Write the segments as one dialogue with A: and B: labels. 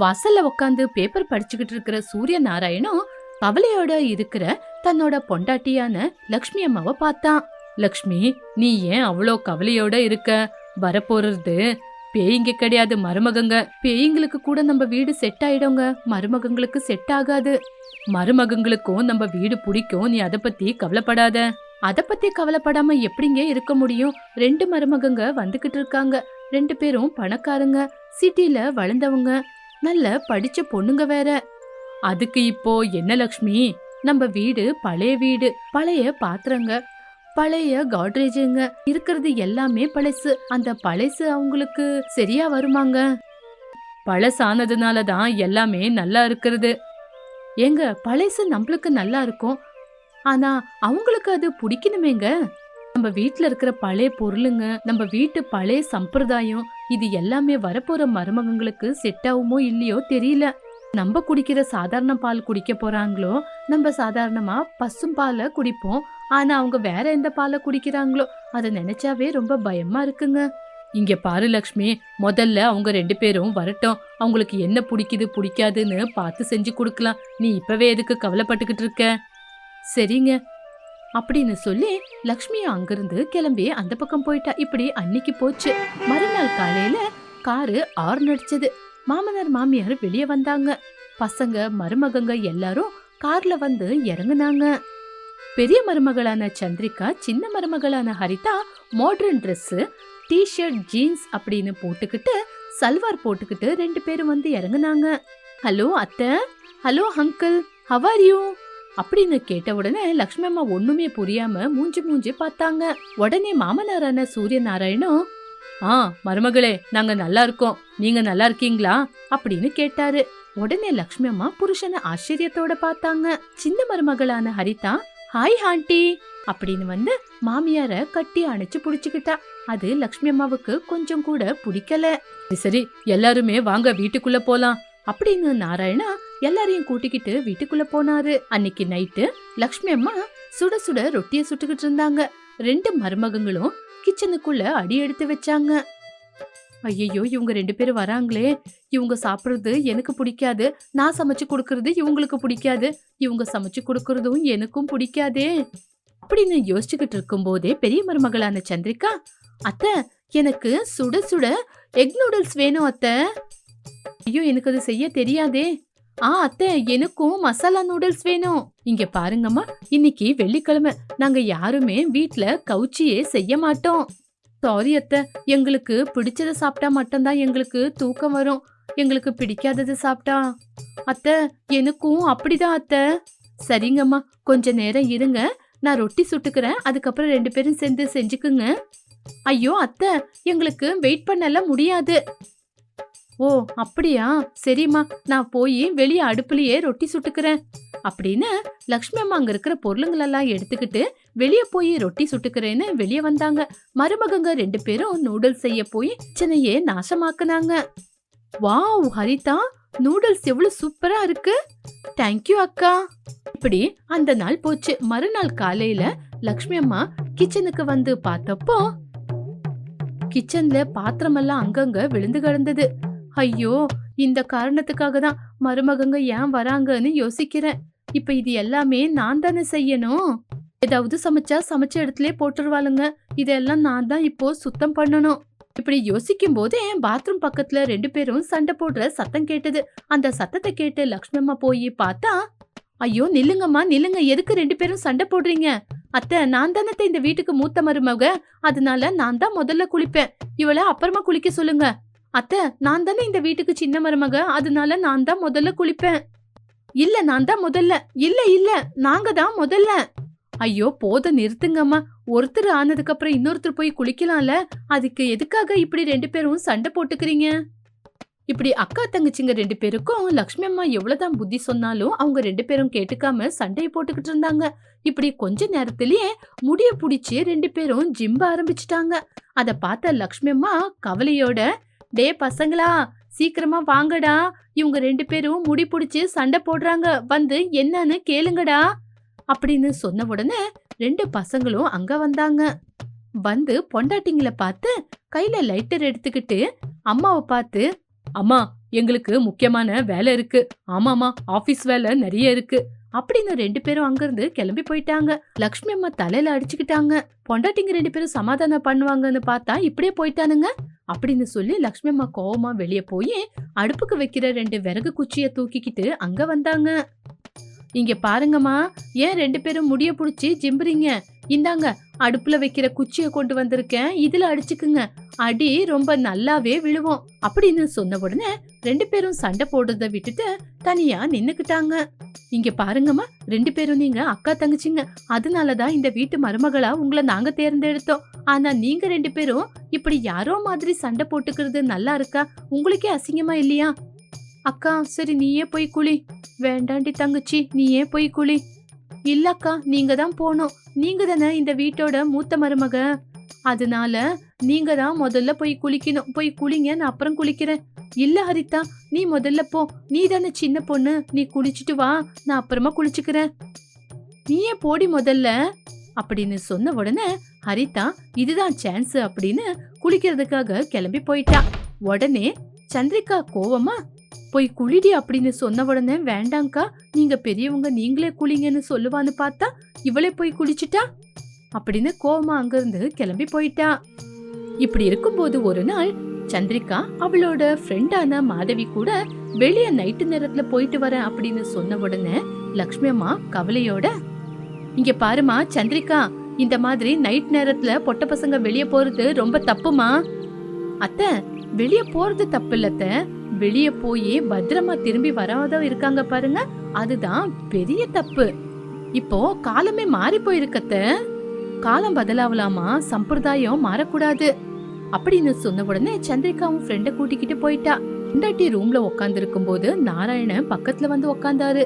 A: வாசல்ல உட்காந்து பேப்பர் படிச்சுக்கிட்டு இருக்கிற சூரிய நாராயணும் கவலையோட இருக்கிற தன்னோட பொண்டாட்டியான லக்ஷ்மி அம்மாவை பார்த்தான் லக்ஷ்மி நீ ஏன் அவ்வளோ கவலையோட இருக்க? வரப்போறது பேய்ங்க கிடையாது மருமகங்க. பேய்ங்களுக்கு கூட நம்ம வீடு செட் ஆயிடுங்க. மருமகங்களுக்கு செட் ஆகாது. மருமகங்களுக்கும் நம்ம வீடு பிடிக்கும். நீ அதை பத்தி கவலைப்படாத. அதை பத்தி கவலைப்படாம எப்படிங்க இருக்க முடியும்? ரெண்டு மருமகங்க வந்துகிட்டு இருக்காங்க. ரெண்டு பேரும் பணக்காரங்க. சிட்டில வளர்ந்தவங்க. நல்ல படிச்ச பொண்ணுங்க வேற. அதுக்கு இப்போ என்ன லக்ஷ்மி? நம்ம வீடு பழைய வீடு பழைய பாத்திரங்க பழைய காட்ரேஜுங்க. இருக்கிறது எல்லாமே பழசு. அந்த பழசு அவங்களுக்கு சரியா வருமாங்க? பழசானதுனால தான் எல்லாமே நல்லா இருக்கிறது. ஏங்க பழசு நம்மளுக்கு நல்லா இருக்கும். ஆனா அவங்களுக்கு அது பிடிக்கணுமேங்க? நம்ம வீட்டில் இருக்கிற பழைய பொருளுங்க நம்ம வீட்டு பழைய சம்பிரதாயம் இது எல்லாமே வரப்போற மருமகங்களுக்கு செட் ஆகுமோ இல்லையோ தெரியல. நம்ம குடிக்கிற சாதாரண பால் குடிக்க போறாங்களோ நம்ம சாதாரணமா பசும் பாலை குடிப்போம். ஆனா அவங்க வேற எந்த பாலை குடிக்கிறாங்களோ அதை நினைச்சாவே ரொம்ப பயமா இருக்குங்க. இங்க பாரு லக்ஷ்மி முதல்ல அவங்க ரெண்டு பேரும் வரட்டும். அவங்களுக்கு என்ன பிடிக்குது பிடிக்காதுன்னு பார்த்து செஞ்சு கொடுக்கலாம். நீ இப்பவே எதுக்கு கவலைப்பட்டுக்கிட்டு இருக்க? சரிங்க. அப்படின்னு சொல்லி லக்ஷ்மி அங்கிருந்து கிளம்பி அந்த பக்கம் போயிட்டா. இப்படி அன்னைக்கு போச்சு. மறுநாள் காலையில காரு ஆர் நடிச்சது மாமனார் மாமியார் வெளியே வந்தாங்க. பசங்க மருமகங்க எல்லாரும் கார்ல வந்து இறங்குனாங்க. பெரிய மருமகளான சந்திரிகா சின்ன மருமகளான Haritha modern dress t-shirt jeans அப்படின்னு போட்டுக்கிட்டு சல்வார் போட்டுக்கிட்டு ரெண்டு பேரும் வந்து இறங்குனாங்க. ஹலோ அத்தை. Hello uncle. How are you அப்படின்னு கேட்ட உடனே லக்ஷ்மி அம்மா ஒண்ணுமே புரியாம மூஞ்சி மூஞ்சி பார்த்தாங்க. உடனே மாமனாரான சூரிய நாராயணும் ஆ மருமகளே நாங்க நல்லா இருக்கோம். நீங்க நல்லா இருக்கீங்களா? அப்படின்னு கேட்டாரு. உடனே லக்ஷ்மி அம்மா புருஷனை ஆச்சரியத்தோட பார்த்தாங்க. சின்ன மருமகளான ஹரிதா ஹாய் ஆண்டி அப்படின்னு வந்து மாமியார கட்டி அணைச்சு புடிச்சுக்கிட்டா. அது லக்ஷ்மி அம்மாவுக்கு கொஞ்சம் கூட பிடிக்கல. சரி எல்லாருமே வாங்க வீட்டுக்குள்ள போலாம் அப்படின்னு நாராயணா எல்லாரையும் கூட்டிக்கிட்டு வீட்டுக்குள்ள போனாரு. அன்னைக்கு நைட்டு லக்ஷ்மி அம்மா சுட சுட ரொட்டிய சுட்டுக்கிட்டு இருந்தாங்க. ரெண்டு மருமகங்களும் கிச்சனுக்குள்ள அடி எடுத்து வச்சாங்க. ஐயையோ இவங்க ரெண்டு பேரும் வராங்களே. இவங்க சாப்பிட்றது எனக்கு பிடிக்காது. நான் சமைச்சு கொடுக்கறது இவங்களுக்கு பிடிக்காது. இவங்க சமைச்சு கொடுக்கறதும் எனக்கும் பிடிக்காதே. அப்படின்னு யோசிச்சுக்கிட்டு இருக்கும்போதே பெரிய மருமகளான சந்திரிகா அத்தை எனக்கு சுட சுட எக் நூடுல்ஸ் வேணும் அத்தை. ஐயோ எனக்கு அது செய்ய தெரியாதே. ஆ அத்தை எனக்கும் மசாலா நூடுல்ஸ் வேணும். இங்க பாருங்கம்மா இன்னைக்கு வெள்ளிக்கிழமை. நாங்க யாருமே வீட்ல கவுச்சியே செய்ய மாட்டோம். சாரி அத்தை. எங்களுக்கு பிடிச்சத சாப்பிட்டா மட்டும்தான் எங்களுக்கு தூக்கம் வரும். எங்களுக்கு பிடிக்காதது சாப்பிட்டா. அத்தை எனக்கும் அப்படிதான் அத்தை. சரிங்கம்மா கொஞ்ச நேரம் இருங்க. நான் ரொட்டி சுட்டுக்கிறேன். அதுக்கப்புறம் ரெண்டு பேரும் சேர்ந்து செஞ்சுக்குங்க. ஐயோ அத்தை எங்களுக்கு வெயிட் பண்ணலாம் முடியாது. ஓ அப்படியா? சரிம்மா நான் போய் வெளியே அடுப்புலயே ரொட்டி சுட்டுக்கிறேன். அப்படின்னு லக்ஷ்மி அம்மா அங்க இருக்கிற பொருளுங்களெல்லாம் எடுத்துக்கிட்டு வெளியே போய் ரொட்டி சுட்டுக்கிறேன்னு வெளியே வந்தாங்க. மருமகங்க ரெண்டு பேரும் நூடுல்ஸ் செய்ய போய் கிச்சனையே நாசமாக்குனாங்க. வாவ் ஹரிதா நூடுல்ஸ் எவ்வளவு சூப்பரா இருக்கு. தேங்க்யூ அக்கா. இப்படி அந்த நாள் போச்சு. மறுநாள் காலையில லக்ஷ்மி அம்மா கிச்சனுக்கு வந்து பார்த்தப்போ கிச்சன்ல பாத்திரமெல்லாம் அங்கங்க விழுந்து கிடந்தது. ஐயோ இந்த காரணத்துக்காக தான் மருமகங்க ஏன் வராங்கன்னு யோசிக்கிறேன். இப்ப இது எல்லாமே நான் தானே செய்யணும்? ஏதாவது சமைச்சா சமைச்ச இடத்துல போட்டுருவாளுங்க. இதெல்லாம் நான் தான் இப்போ சுத்தம் பண்ணணும். இப்படி யோசிக்கும் என் பாத்ரூம் பக்கத்துல ரெண்டு பேரும் சண்டை போடுற சத்தம் கேட்டது. அந்த சத்தத்தை கேட்டு லக்ஷ்மம்மா போய் பார்த்தா ஐயோ நில்லுங்கம்மா நில்லுங்க எதுக்கு ரெண்டு பேரும் சண்டை போடுறீங்க? அத்தை நான் தானே இந்த வீட்டுக்கு மூத்த மருமக. அதனால நான் தான் முதல்ல குளிப்பேன். இவளை அப்புறமா குளிக்க சொல்லுங்க. அத்தை நான் தானே இந்த வீட்டுக்கு சின்ன மருமக அதனால நான் தான் முதல்ல குளிப்பேன். இல்ல நான் தான் முதல்ல. இல்ல இல்ல நாங்க தான் முதல்ல. ஐயோ போத நிறுத்துங்கம்மா. ஒருத்தர் ஆனதுக்கு அப்புறம் இன்னொருத்தர் போய் குளிக்கலாம்ல. அதுக்கு எதுக்காக இப்படி ரெண்டு பேரும் சண்டை போட்டுக்கிறீங்க? இப்படி அக்கா தங்கச்சிங்க ரெண்டு பேருக்கும் லக்ஷ்மி அம்மா எவ்வளவுதான் புத்தி சொன்னாலும் அவங்க ரெண்டு பேரும் கேட்டுக்காம சண்டையை போட்டுக்கிட்டு இருந்தாங்க. இப்படி கொஞ்ச நேரத்திலேயே முடிய புடிச்சு ரெண்டு பேரும் ஜிம்ப ஆரம்பிச்சிட்டாங்க. அதை பார்த்த லக்ஷ்மி அம்மா கவலையோட டே பசங்களா சீக்கிரமா வாங்கடா. இவங்க ரெண்டு பேரும் முடி பிடிச்சி சண்டை போடுறாங்க. வந்து என்னன்னு கேளுங்கடா. அப்படின்னு சொன்ன உடனே ரெண்டு பசங்களும் அங்க வந்தாங்க. வந்து பொண்டாட்டிங்களை பார்த்து கையில லைட்டர் எடுத்துக்கிட்டு அம்மாவை பார்த்து அம்மா எங்களுக்கு முக்கியமான வேலை இருக்கு. ஆமாமா ஆபீஸ் வேலை நிறைய இருக்கு. அப்படின்னு ரெண்டு பேரும் அங்கிருந்து கிளம்பி போயிட்டாங்க. லக்ஷ்மி அம்மா தலையில அடிச்சுக்கிட்டாங்க. பொண்டாட்டிங்க ரெண்டு பேரும் சமாதானம் பண்ணுவாங்கன்னு பார்த்தா இப்படியே போயிட்டானுங்க. அப்படின்னு சொல்லி லக்ஷ்மி அம்மா கோவமா வெளியே போய் அடுப்புக்கு வைக்கிற ரெண்டு விறகு குச்சிய தூக்கிக்கிட்டு அங்க வந்தாங்க. இங்க பாருங்கம்மா ஏன் ரெண்டு பேரும் முடிய பிடிச்சி ஜிம்புறீங்க? இந்தாங்க அடுப்புல வைக்கிற குச்சிய கொண்டு வந்திருக்கேன். இதுல அடிச்சுக்குங்க. அடி ரொம்ப நல்லாவே விழுவோம். அப்படின்னு சொன்ன உடனே ரெண்டு பேரும் சண்டை போடுறத விட்டுட்டு தனியா நின்னுக்கிட்டாங்க. இங்க பாருங்கம்மா ரெண்டு பேரும் நீங்க அக்கா தங்கச்சிங்க. அதனாலதான் இந்த வீட்டு மருமகளா உங்களை நாங்க தேர்ந்தெடுத்தோம். ஆனா நீங்க ரெண்டு பேரும் இப்படி யாரோ மாதிரி சண்டை போட்டுக்கிறது நல்லா இருக்கா? உங்களுக்கே அசிங்கமா இல்லையா? அக்கா சரி நீயே போய் குழி வேண்டாண்டி தங்கச்சி நீயே போய் குழி இல்லக்கா நீங்க தான் போனோம் நீங்க தானே இந்த வீட்டோட மூத்த மருமக. அதனால நீங்க தான் முதல்ல போய் குளிக்கணும். போய் குளிங்க நான் அப்புறம் குளிக்கிறேன். இல்ல ஹரிதா நீ முதல்ல போ. நீ தானே சின்ன பொண்ணு. நீ குளிச்சுட்டு வா. நான் அப்புறமா குளிச்சுக்கிறேன். நீயே போடி முதல்ல? அப்படின்னு சொன்ன உடனே ஹரிதா இதுதான் சான்ஸ் அப்படின்னு குளிக்கிறதுக்காக கிளம்பி போயிட்டா. உடனே சந்திரிகா கோவமா போய் குளிடி அப்படின்னு சொன்ன உடனே வேண்டாங்க்கா நீங்க பெரியவங்க நீங்களே குளிங்கன்னு சொல்லுவான்னு பார்த்தா இவளே போய் குளிச்சிட்டா? அப்படின்னு கோவமா அங்கிருந்து கிளம்பி போயிட்டா. இப்படி இருக்கும்போது ஒரு நாள் சந்திரிகா அவளோட ஃப்ரெண்டான மாதவி கூட வெளிய நைட்டு நேரத்துல போயிட்டு வரேன் அப்படின்னு சொன்ன உடனே லக்ஷ்மி அம்மா கவலையோட இங்க பாருமா சந்திரிகா இந்த மாதிரி நைட் நேரத்துல பொட்ட பசங்க வெளியே போறது ரொம்ப தப்புமா அத்தை வெளியே போறது தப்பு இல்லத்த வெளியே போய் பத்திரமா திரும்பி வராத இருக்காங்க பாருங்க. அதுதான் பெரிய தப்பு. இப்போ காலமே மாறி போயிருக்கத்த. காலம் பதிலாவலாமா? சம்பிரதாயம் மாறக்கூடாது. அப்படின்னு சொன்ன உடனே சந்திரிகாவும் ஃப்ரெண்டை கூட்டிக்கிட்டு போயிட்டா. இந்தாட்டி ரூம்ல உட்காந்துருக்கும் போது நாராயணன் பக்கத்துல வந்து உட்காந்தாரு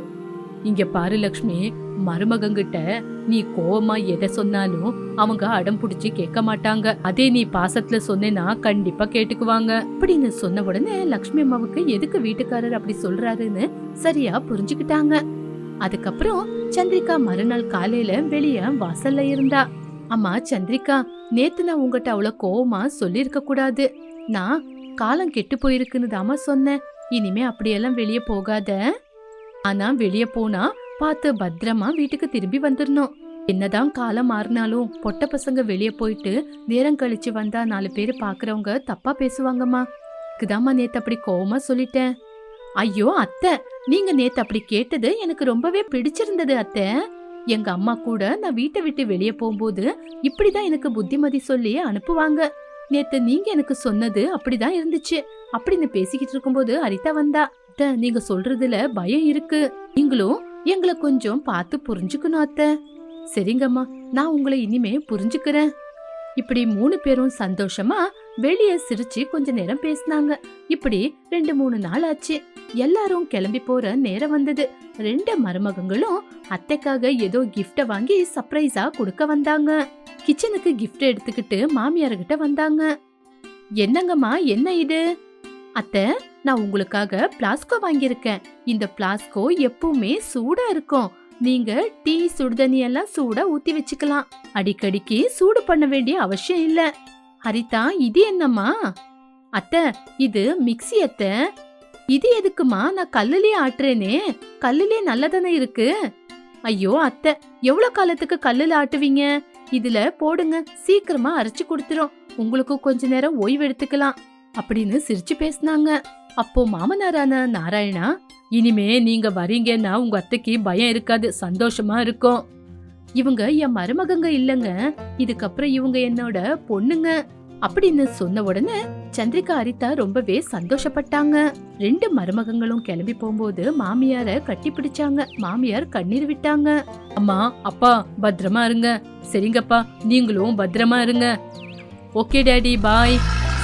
A: இங்க பாரு லக்ஷ்மி மருமகங்கிட்ட நீ கோவமா எதை சொன்னாலும் அவங்க அடம் பிடிச்சி கேட்க மாட்டாங்க. அதே நீ பாசத்துல சொன்னேன்னா கண்டிப்பா கேட்டுக்குவாங்க. அப்படின்னு சொன்ன உடனே லக்ஷ்மி அம்மாவுக்கு எதுக்கு வீட்டுக்காரர் அப்படி சொல்றாருன்னு சரியா புரிஞ்சுக்கிட்டாங்க. அதுக்கப்புறம் சந்திரிகா மறுநாள் காலையில வெளிய வாசல்ல இருந்தா. அம்மா சந்திரிகா நேத்து நான் உங்ககிட்ட அவ்வளவு கோவமா சொல்லிருக்க கூடாது. நான் காலம் கெட்டு போயிருக்குன்னு தாமா சொன்னேன். இனிமே அப்படியெல்லாம் வெளியே போகாத. ஆனா வெளிய போனா பார்த்து பத்திரமா வீட்டுக்கு திரும்பி வந்துடணும் என்னதான் காலம் மாறினாலும் பொட்ட பசங்க வெளிய போயிட்டு நேரம் கழிச்சு வந்தா நாலு பேர் பாக்குறவங்க தப்பா பேசுவாங்கம்மா. இதுதாம்மா நேத்து அப்படி கோவமா சொல்லிட்டேன். ஐயோ அத்தை நீங்க நேத்து அப்படி கேட்டது எனக்கு ரொம்பவே பிடிச்சிருந்தது அத்தை. எங்க அம்மா கூட நான் வீட்டை விட்டு வெளியே போகும்போது இப்படிதான் எனக்கு புத்திமதி சொல்லி அனுப்புவாங்க. நேத்து நீங்க எனக்கு சொன்னது அப்படிதான் இருந்துச்சு. அப்படின்னு பேசிக்கிட்டு இருக்கும்போது ஹரிதா வந்தா. அத்தை நீங்க சொல்றதுல பயம் இருக்கு. நீங்களும் எங்களை கொஞ்சம் பார்த்து புரிஞ்சுக்கணும் அத்தை. சரிங்கம்மா நான் உங்களை இனிமே புரிஞ்சுக்கிறேன். இப்படி மூணு பேரும் சந்தோஷமா வெளியே சிரிச்சு கொஞ்ச நேரம் பேசினாங்க. இப்படி ரெண்டு மூணு நாள் ஆச்சு. எல்லாரும் கிளம்பி போற நேரம் வந்தது. ரெண்டு மருமகங்களும் அத்தைக்காக ஏதோ கிஃப்ட வாங்கி சர்ப்ரைஸா கொடுக்க வந்தாங்க. கிச்சனுக்கு கிஃப்ட் எடுத்துக்கிட்டு மாமியார்கிட்ட வந்தாங்க. என்னங்கம்மா என்ன இது? அத்தை நான் உங்களுக்காக பிளாஸ்கோ வாங்கியிருக்கேன். இந்த பிளாஸ்கோ எப்பவுமே சூடா இருக்கும். நீங்க டீ சுடுதண்ணி எல்லாம் சூடா ஊத்தி வச்சுக்கலாம். அடிக்கடிக்கு சூடு பண்ண வேண்டிய அவசியம் இல்ல. ஹரிதா இது என்னம்மா? அத்தை இது மிக்ஸி அத்தை. இது எதுக்குமா? நான் கல்லுலயே ஆட்டுறேனே. கல்லுலயே நல்லதானே இருக்கு? ஐயோ அத்தை எவ்வளவு காலத்துக்கு கல்லுல ஆட்டுவீங்க? இதுல போடுங்க. சீக்கிரமா அரைச்சு கொடுத்துரும். உங்களுக்கு கொஞ்ச நேரம் ஓய்வு எடுத்துக்கலாம். அப்படின்னு சிரிச்சு பேசினாங்க. அப்போ மாமனாரான நாராயணா இனிமே நீங்க வரீங்கன்னா உங்க அத்தைக்கு பயம் இருக்காது சந்தோஷமா இருக்கும். இவங்க என் மருமகங்க இல்லங்க இதுக்கப்புறம் இவங்க என்னோட பொண்ணுங்க அப்படின்னு சொன்ன உடனே சந்திரிகா அரிதா ரொம்பவே சந்தோஷப்பட்டாங்க. ரெண்டு மருமகங்களும் கிளம்பி போகும்போது மாமியார கட்டி பிடிச்சாங்க. மாமியார் கண்ணீர் விட்டாங்க. அம்மா அப்பா பத்திரமா இருங்க. சரிங்கப்பா நீங்களும் பத்திரமா இருங்க. Okay daddy bye.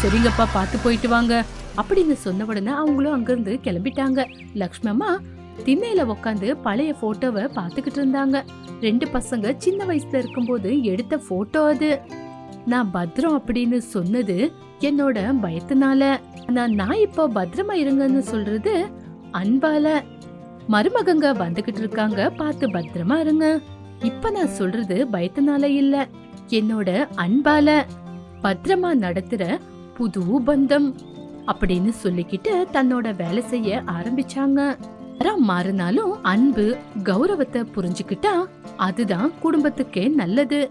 A: சரிங்கப்பா பார்த்து போயிட்டு வாங்க. அப்படின்னு சொன்ன உடனே அவங்களும் அங்கிருந்து கிளம்பிட்டாங்க. லக்ஷ்மி அம்மா திண்ணையில உட்காந்து பழைய போட்டோவை பார்த்துக்கிட்டு இருந்தாங்க. ரெண்டு பசங்க சின்ன வயசுல இருக்கும்போது எடுத்த போட்டோ அது. நான் பத்திரம் அப்படின்னு சொன்னது என்னோட பயத்தினால. நான் நான் இப்போ பத்திரமா இருங்கன்னு சொல்றது அன்பால. மருமகங்க வந்துகிட்டு இருக்காங்க பார்த்து பத்திரமா இருங்க. இப்ப நான் சொல்றது பயத்தினால இல்ல என்னோட அன்பால. பத்திரமா நடத்துற புது பந்தம். அப்படின்னு சொல்லிக்கிட்டு தன்னோட வேலை செய்ய ஆரம்பிச்சாங்க. நேரம் மாறினாலும் அன்பு கௌரவத்தை புரிஞ்சுக்கிட்டா அதுதான் குடும்பத்துக்கே நல்லது.